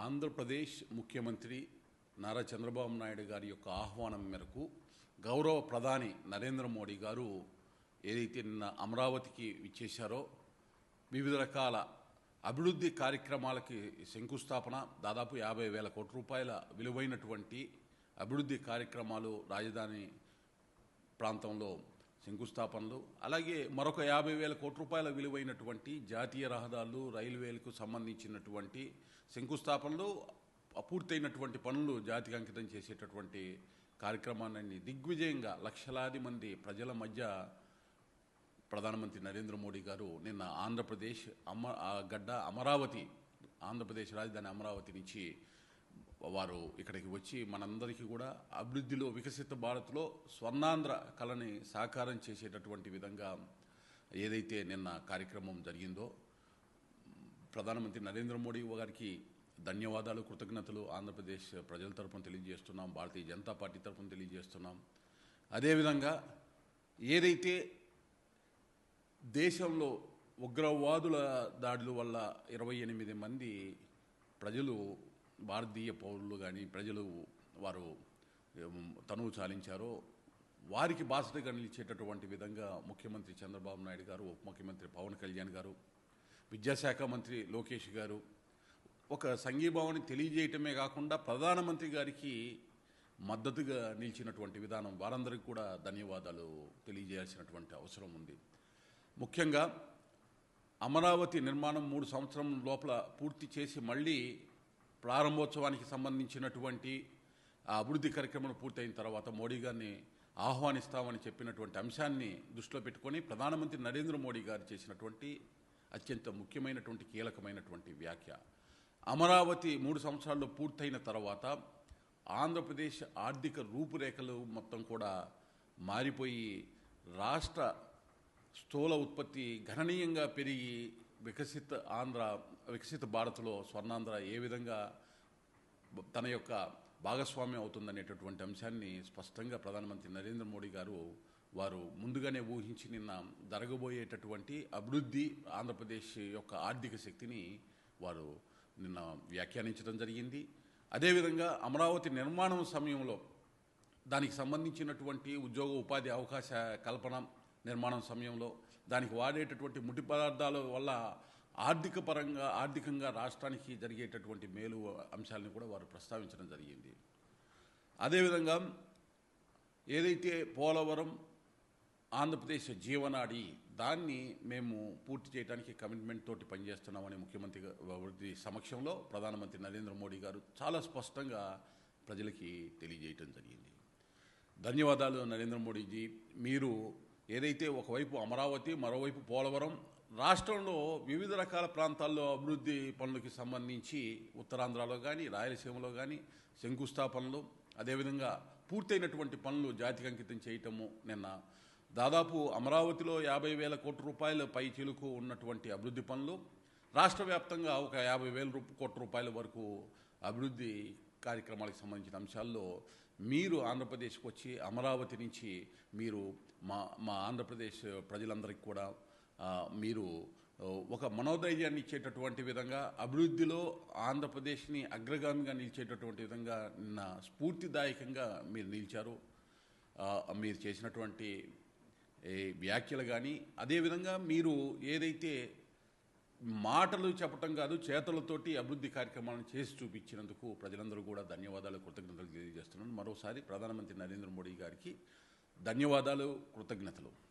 ఆంధ్రప్రదేశ్ ముఖ్యమంత్రి నారా చంద్రబాబు నాయుడు గారి యొక్క ఆహ్వానం మేరకు గౌరవ ప్రధాని నరేంద్ర మోడీ గారు ఏదైతే నిన్న అమరావతికి విచ్చేశారో వివిధ రకాల అభివృద్ధి కార్యక్రమాలకి శంకుస్థాపన దాదాపు యాభై వేల కోట్ల రూపాయల విలువైనటువంటి అభివృద్ధి కార్యక్రమాలు రాజధాని ప్రాంతంలో శంకుస్థాపనలు అలాగే మరొక యాభై వేల కోట్ల రూపాయల విలువైనటువంటి జాతీయ రహదారులు రైల్వేలకు సంబంధించినటువంటి శంకుస్థాపనలు పూర్తయినటువంటి పనులు జాతికి అంకితం చేసేటటువంటి కార్యక్రమాన్ని దిగ్విజయంగా లక్షలాది మంది ప్రజల మధ్య ప్రధానమంత్రి నరేంద్ర మోడీ గారు నిన్న ఆంధ్రప్రదేశ్ అమ ఆ గడ్డ అమరావతి ఆంధ్రప్రదేశ్ రాజధాని అమరావతి నుంచి వారు ఇక్కడికి వచ్చి మనందరికీ కూడా అభివృద్ధిలో వికసిత భారత్లో స్వర్ణాంధ్ర కళని సాకారం చేసేటటువంటి విధంగా ఏదైతే నిన్న కార్యక్రమం జరిగిందో ప్రధానమంత్రి నరేంద్ర మోడీ గారికి ధన్యవాదాలు కృతజ్ఞతలు. ఆంధ్రప్రదేశ్ ప్రజల తరపున తెలియజేస్తున్నాం భారతీయ జనతా పార్టీ తరపున తెలియజేస్తున్నాం. అదేవిధంగా ఏదైతే దేశంలో ఉగ్రవాదుల దాడుల వల్ల ఇరవై ఎనిమిది మంది ప్రజలు భారతీయ పౌరులు కానీ ప్రజలు వారు తనువు చాలించారో వారికి బాధ్యతగా నిలిచేటటువంటి విధంగా ముఖ్యమంత్రి చంద్రబాబు నాయుడు గారు ఉప ముఖ్యమంత్రి పవన్ కళ్యాణ్ గారు విద్యాశాఖ మంత్రి లోకేష్ గారు ఒక సంఘీభావాన్ని తెలియజేయటమే కాకుండా ప్రధానమంత్రి గారికి మద్దతుగా నిలిచినటువంటి విధానం వారందరికీ కూడా ధన్యవాదాలు తెలియజేయాల్సినటువంటి అవసరం ఉంది. ముఖ్యంగా అమరావతి నిర్మాణం మూడు సంవత్సరం లోపల పూర్తి చేసి మళ్ళీ ప్రారంభోత్సవానికి సంబంధించినటువంటి అభివృద్ధి కార్యక్రమం పూర్తయిన తర్వాత మోడీ గారిని ఆహ్వానిస్తామని చెప్పినటువంటి అంశాన్ని దృష్టిలో పెట్టుకొని ప్రధానమంత్రి నరేంద్ర మోడీ గారు చేసినటువంటి అత్యంత ముఖ్యమైనటువంటి కీలకమైనటువంటి వ్యాఖ్య. అమరావతి మూడు సంవత్సరాల్లో పూర్తయిన తర్వాత ఆంధ్రప్రదేశ్ ఆర్థిక రూపురేఖలు మొత్తం కూడా మారిపోయి రాష్ట్ర స్థూల ఉత్పత్తి గణనీయంగా పెరిగి వికసిత ఆంధ్ర వికసిత భారత్లో స్వర్ణాంధ్ర ఏ విధంగా తన యొక్క భాగస్వామ్యం అవుతుందనేటటువంటి అంశాన్ని స్పష్టంగా ప్రధానమంత్రి నరేంద్ర మోడీ గారు వారు ముందుగానే ఊహించి నిన్న జరగబోయేటటువంటి అభివృద్ధి ఆంధ్రప్రదేశ్ యొక్క ఆర్థిక శక్తిని వారు నిన్న వ్యాఖ్యానించడం జరిగింది. అదేవిధంగా అమరావతి నిర్మాణం సమయంలో దానికి సంబంధించినటువంటి ఉద్యోగ ఉపాధి అవకాశ కల్పన నిర్మాణం సమయంలో దానికి వాడేటటువంటి ముడి పదార్థాల వల్ల ఆర్థిక పరంగా ఆర్థికంగా రాష్ట్రానికి జరిగేటటువంటి మేలు అంశాలను కూడా వారు ప్రస్తావించడం జరిగింది. అదేవిధంగా ఏదైతే పోలవరం ఆంధ్రప్రదేశ్ జీవనాడి దాన్ని మేము పూర్తి చేయడానికి కమిట్మెంట్ తోటి పనిచేస్తున్నామని ముఖ్యమంత్రి వృద్ధి సమక్షంలో ప్రధానమంత్రి నరేంద్ర మోడీ గారు చాలా స్పష్టంగా ప్రజలకి తెలియజేయటం జరిగింది. ధన్యవాదాలు నరేంద్ర మోడీజీ. మీరు ఏదైతే ఒకవైపు అమరావతి మరోవైపు పోలవరం రాష్ట్రంలో వివిధ రకాల ప్రాంతాల్లో అభివృద్ధి పనులకి సంబంధించి ఉత్తరాంధ్రలో కానీ రాయలసీమలో కానీ శంకుస్థాపనలు అదేవిధంగా పూర్తయినటువంటి పనులు జాతికి అంకితం చేయటము నిన్న. దాదాపు అమరావతిలో యాభై వేల కోట్ల రూపాయల పై చిలుకు ఉన్నటువంటి అభివృద్ధి పనులు రాష్ట్ర వ్యాప్తంగా ఒక యాభై వేల కోట్ల రూపాయల వరకు అభివృద్ధి కార్యక్రమాలకు సంబంధించిన అంశాల్లో మీరు ఆంధ్రప్రదేశ్కి వచ్చి అమరావతి నుంచి మీరు మా మా ఆంధ్రప్రదేశ్ ప్రజలందరికీ కూడా మీరు ఒక మనోధైర్యాన్ని ఇచ్చేటటువంటి విధంగా అభివృద్ధిలో ఆంధ్రప్రదేశ్ని అగ్రగామిగా నిలిచేటటువంటి విధంగా నిన్న స్ఫూర్తిదాయకంగా మీరు నిలిచారు. మీరు చేసినటువంటి వ్యాఖ్యలు కానీ అదేవిధంగా మీరు ఏదైతే మాటలు చెప్పటం కాదు చేతలతోటి అభివృద్ధి కార్యక్రమాలను చేసి చూపించినందుకు ప్రజలందరూ కూడా ధన్యవాదాలు కృతజ్ఞతలు తెలియజేస్తున్నాను. మరోసారి ప్రధానమంత్రి నరేంద్ర మోడీ గారికి ధన్యవాదాలు కృతజ్ఞతలు.